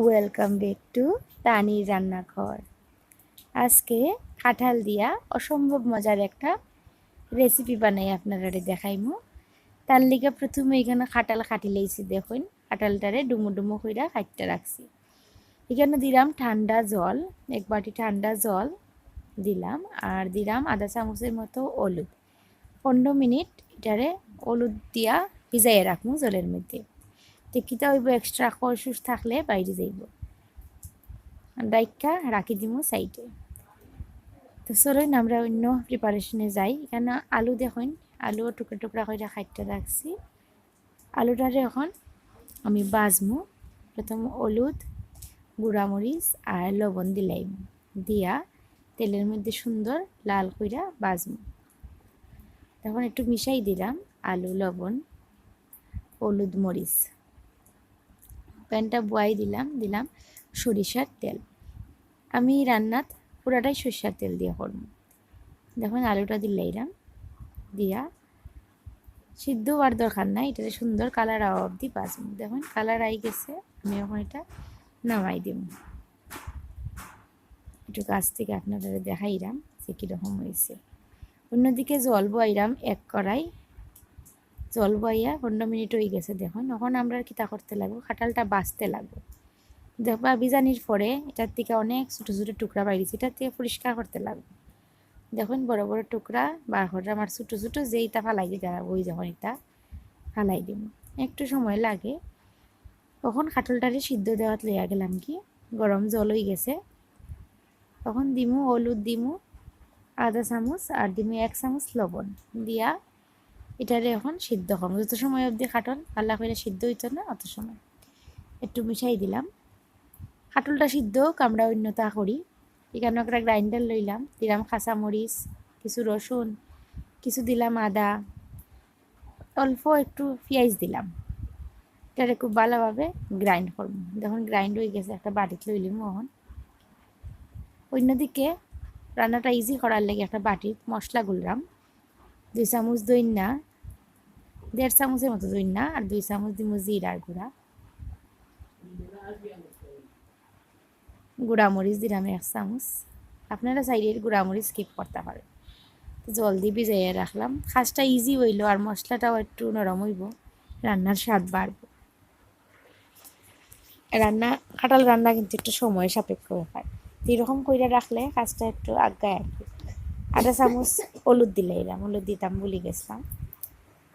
Welcome back to তানির রান্নাঘর আজকে কাঁঠাল দিয়া অসম্ভব মজার একটা রেসিপি বানাই আপনারা দেখাইমু। তার লিগে প্রথমে এখানে খাটাল খাটি লইছি, দেখুন। খাটালটারে ডুমো ডুমো কইরা কাটতে রাখছি। এখানে দিলাম ঠান্ডা জল, এক বাটি ঠান্ডা জল দিলাম আর দিলাম আধা চামচের মতো হলুদ। পনেরো মিনিট এটারে হলুদ দিয়া ভিজাইয়া রাখব জলের মধ্যে। তো হইব এক্সট্রা কষুস থাকলে বাইরে যাইব। ডাইকা রাখি দিব সাইডে। তো চলুন আমরা অন্য প্রিপারেশনে যাই। এখানে আলু দেখুন, আলু টুকরা টুকরা করে খাইতে রাখছি। আলুটারে এখন আমি বাজমু। প্রথম হলুদ, গুঁড়ামরিচ আর লবণ দিলাইম। দিয়া তেলের মধ্যে সুন্দর লাল কইরা বাজমু। তখন একটু মিশাই দিলাম আলু, লবণ, হলুদ, মরিচ। প্যানটা বয়াই দিলাম দিলাম সরিষার তেল। আমি রান্নাত পুরাটাই সরিষার তেল দিয়ে করব। দেখুন আলুটা দিলাইলাম দিয়া সিদ্ধ হওয়ার দরকার নাই, এটাতে সুন্দর কালার অবধি বাঁচব দেখুন কালার আই গেছে, আমি এখন এটা নামাই দিব। একটু কাছ থেকে আপনাদের দেখাইলাম যে কীরকম হয়েছে। অন্যদিকে জল বয়াইলাম এক কড়াই জল বইয়া পনেরো মিনিট হয়ে গেছে দেখুন। এখন আমরা কিতা করতে লাগবো? খাটালটা বাঁচতে লাগবো। দেখবা বিজানির পরে এটার থেকে অনেক ছোটো ছোটো টুকরা বাইরেছে এটার থেকে পরিষ্কার করতে লাগবে। দেখুন বড় বড় টুকরা বার করে আমার ছোটো ছোটো যেই তা ফালাই দিতে ওই যখন এটা ফালাই দিব। একটু সময় লাগে। তখন খাটলটারে সিদ্ধ দেওয়াত লইয়া গেলাম কি? গরম জল হয়ে গেছে। তখন দিমু হলুদ দিমু আধা চামচ, আর দিমু এক চামচ লবণ। দিয়া এটারে এখন সিদ্ধ করব। যত সময় অবধি খাটন পাল্লা করে সিদ্ধ হইতো না, অত সময়। একটু মিশাই দিলাম। খাটলটা সিদ্ধ হোক, আমরা অন্যতা করি। এখানে একটা গ্রাইন্ডার লইলাম, দিলাম খাসা মরিচ কিছু রসুন, কিছু দিলাম আদা, অল্প একটু পেঁয়াজ দিলাম। এটারে খুব ভালোভাবে গ্রাইন্ড করব। যখন গ্রাইন্ড হয়ে গেছে, একটা বাটিতে লইলিম এখন। অন্যদিকে রান্নাটা ইজি করার লেগে একটা বাটির মশলা গুললাম। দুই চামচ দইনা দেড় চামচের মতো দইনা আর দুই চামচ দিব জিরার গুঁড়া। গুঁড়ামরিচ দিলাম এক চামচ। আপনারা সাইডের গুঁড়ামরিচ স্কিপ করতে পারেন। জল দিয়ে ভিজাইয়া রাখলাম। খাসটা ইজি হইল আর মশলাটাও একটু নরম হইব। রান্নার স্বাদ বাড়ব। রান্না, কাঁঠাল রান্না কিন্তু একটু সময় সাপেক্ষ ব্যাপার। এরকম করে রাখলে কাজটা একটু আগায় আর আধা চামচ হলুদ দিলাইলাম, হলুদ দিতাম বলি গেছিলাম।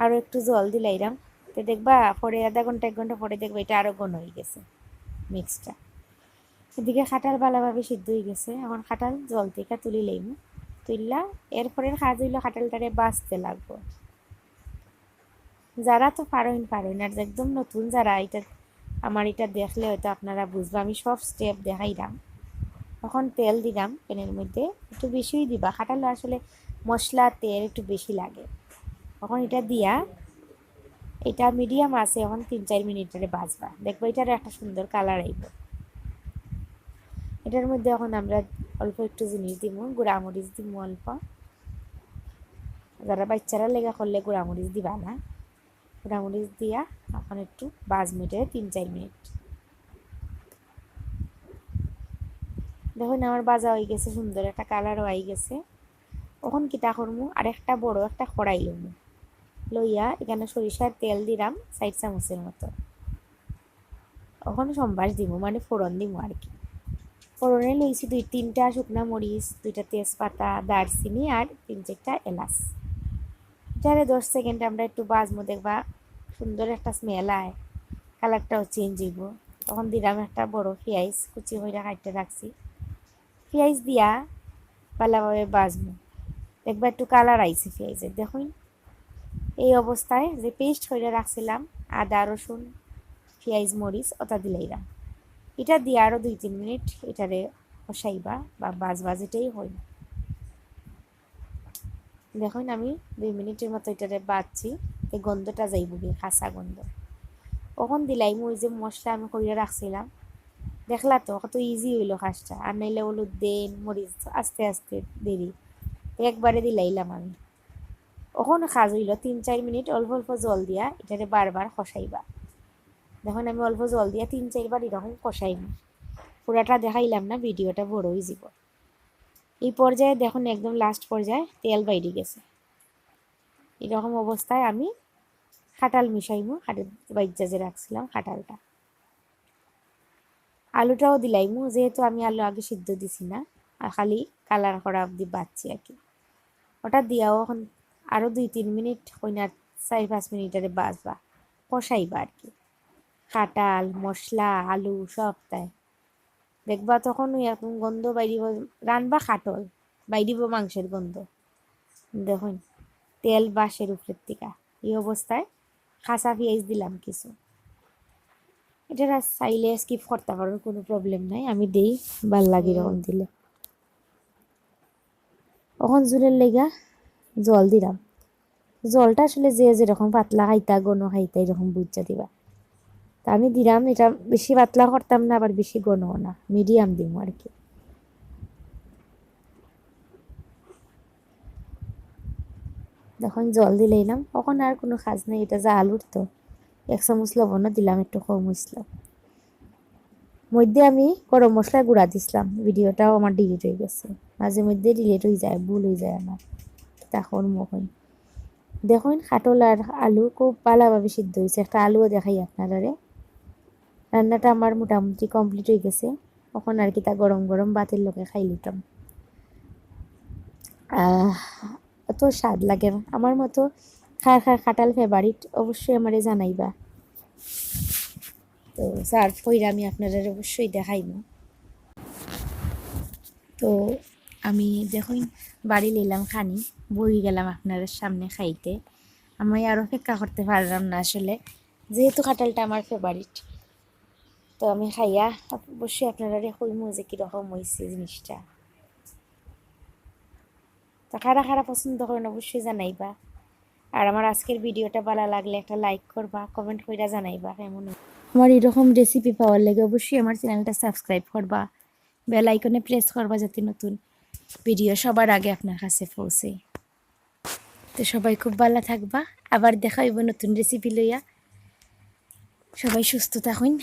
আরও একটু জল দিলাইলাম, তো দেখবা পরে আধা ঘণ্টা এক ঘণ্টা পরে দেখবা এটা আরও ঘন হয়ে গেছে মিক্সটা। এদিকে খাটাল ভালোভাবে সিদ্ধ হয়ে গেছে, এখন খাটাল জল থেকে তুলি লইম। তুললা এরপরের কাজ হইল খাটালটারে বাঁচতে লাগবো। যারা তো পারোইন পারোইন, আর একদম নতুন যারা, এটা আমার এটা দেখলে হয়তো আপনারা বুঝব, আমি সব স্টেপ দেখাইলাম। তখন তেল দিলাম প্যানের মধ্যে, একটু বেশিই দিবা। খাটালে আসলে মশলা, তেল একটু বেশি লাগে। তখন এটা দিয়া, এটা মিডিয়াম আছে, এখন তিন চার মিনিট ধরে বাজবা দেখব এটার একটা সুন্দর কালার আইব। এটার মধ্যে এখন আমরা অল্প একটু জিনিস দিব গুঁড়ামরিচ দিব অল্প। যারা বাচ্চারা লেগা করলে গুঁড়ামরিচ দিবা না। গুঁড়ামরিচ দিয়া এখন একটু বাজ মিটে তিন চার মিনিট। দেখুন, আমার বাজা হয়ে গেছে, সুন্দর একটা কালারও আই গেছে। ওখন কিতা করমু? আর একটা বড় একটা কড়াই লমু। লইয়া এখানে সরিষার তেল দিলাম সাইড চামচের মতো। ওখানে সম্বাস দিব মানে ফোড়ন দিব আর কি। ফোড়নে লইছি দুই, তিনটা শুকনা মরিচ, দুইটা তেজপাতা, দারচিনি আর তিন চারটা এলাচ। যারে দশ সেকেন্ড আমরা একটু বাজমো, দেখবা সুন্দর একটা স্মেল আয়। কালারটাও চেঞ্জ হইব। তখন দিলাম একটা বড় পেঁয়াজ, কুচি হইয়া কাটতে রাখছি। পেঁয়াজ দিয়া ভালোভাবে বাজবো দেখবা একটু কালার আইছে পেঁয়াজের দেখুন। এই অবস্থায় যে পেস্ট করে রাখছিলাম, আদা, রসুন পেঁয়াজ মরিচ, ওটা দিলাইলাম এটা দিয়ে আরও দুই তিন মিনিট এটারে কষাইবা বা বাজ বাজেটাই হই। দেখুন আমি দুই মিনিটের মতো এটারে বাজছি এই গন্ধটা যাইব গিয়ে খাসা গন্ধ। কখন দিলাই ওই যে মশলা আমি করিয়া রাখছিলাম দেখলা তো, কত ইজি হইল কাজটা আর নাইলে হলুদ দেন, মরিচ, আস্তে আস্তে দেরি। একবারে দিলাইলাম আমি। ওখানে কাজ হইল তিন, চার মিনিট অল্প অল্প জল দিয়া এটারে বারবার খসাইবা দেখুন আমি অল্প জল দিয়া তিন, চারবার এরকম কষাইম পুরাটা দেখাইলাম না, ভিডিওটা বড় হয়ে যাব। এই পর্যায়ে দেখুন একদম লাস্ট পর্যায়ে তেল বাইরে গেছে। এরকম অবস্থায় আমি খাটাল মিশাইমু খাটাল বাইজা যে রাখছিলাম খাটালটা আলুটাও দিলাইমু যেহেতু আমি আলু আগে সিদ্ধ দিছি না, আর খালি কালার করা অব্দি বাচ্ছি আর কি। ওটা দিয়াও এখন আরও দুই তিন মিনিট কইনা চার পাঁচ মিনিটারে বাজবা কষাইবা আর কি। কাঁটাল মশলা আলু সব তাই। দেখবা তখন ওই এরকম গন্ধ বাইরিব, রানবা খাটল বাইরিব মাংসের গন্ধ। দেখুন, তেল বাসের উপরের থেকে। এই অবস্থায় খাসা পেঁয়াজ দিলাম কিছু। এটা চাইলে স্কিপ করতে পারো কোনো প্রবলেম নাই। আমি দেই ভালো লাগে এরকম দিলে। তখন জুলের লেগা জল দিলাম। জলটা আসলে যে যেরকম পাতলা খাইতা গণ খাইতা এরকম বুঝা দিবা। তা আমি দিলাম এটা বেশি পাতলা করতাম না আবার বেশি গণও না মিডিয়াম দিব আর কি। যখন জল দিলাম তখন আর কোনো কাজ নেই এটা যা আলুর তো। এক চামচ লবণও দিলাম একটু কম হয়েছিল মধ্যে আমি গরম মশলা গুঁড়া দিছিলাম। ভিডিওটাও আমার ডিলিট হয়ে গেছে। মাঝে মধ্যে ডিলিট হয়ে যায়, ভুল হয়ে যায় আমার তখন মখন দেখুন খাটল আর আলু খুব ভালোভাবে সিদ্ধ হয়েছে একটা আলুও দেখাই আপনারা রান্নাটা আমার মোটামুটি কমপ্লিট হয়ে গেছে। তখন আর কি তা গরম গরম বাতের লোকে খাই লিতাম এত স্বাদ লাগে। আমার মতো খার খার খাটাল ফেভারিট অবশ্যই আমারে জানাইবা। তো সার্ভ কইরা আমি আপনাদের অবশ্যই দেখাইব তো আমি দেখুন, বাড়ি নিলাম খানি, বই গেলাম আপনাদের সামনে খাইতে। আমি আর অপেক্ষা করতে পারলাম না আসলে, যেহেতু খাটালটা আমার ফেভারিট তো আমি খাইয়া, অবশ্যই আপনারা কইমু যে কীরকম হয়েছে জিনিসটা। তো খারা খারা পছন্দ করেন অবশ্যই জানাইবা। আর আমার আজকের ভিডিওটা ভালো লাগলে একটা লাইক করবা কমেন্ট কইরা জানাইবা, কেমন আমার এরকম রেসিপি পাওয়ার লাগে অবশ্যই আমার চ্যানেলটা সাবস্ক্রাইব করবা বেল আইকনে প্রেস করবা যাতে নতুন ভিডিও সবার আগে আপনার কাছে পৌঁছে। তো সবাই খুব ভালো থাকবা, আবার দেখা হইব নতুন রেসিপি লইয়া। সবাই সুস্থ থাকুন।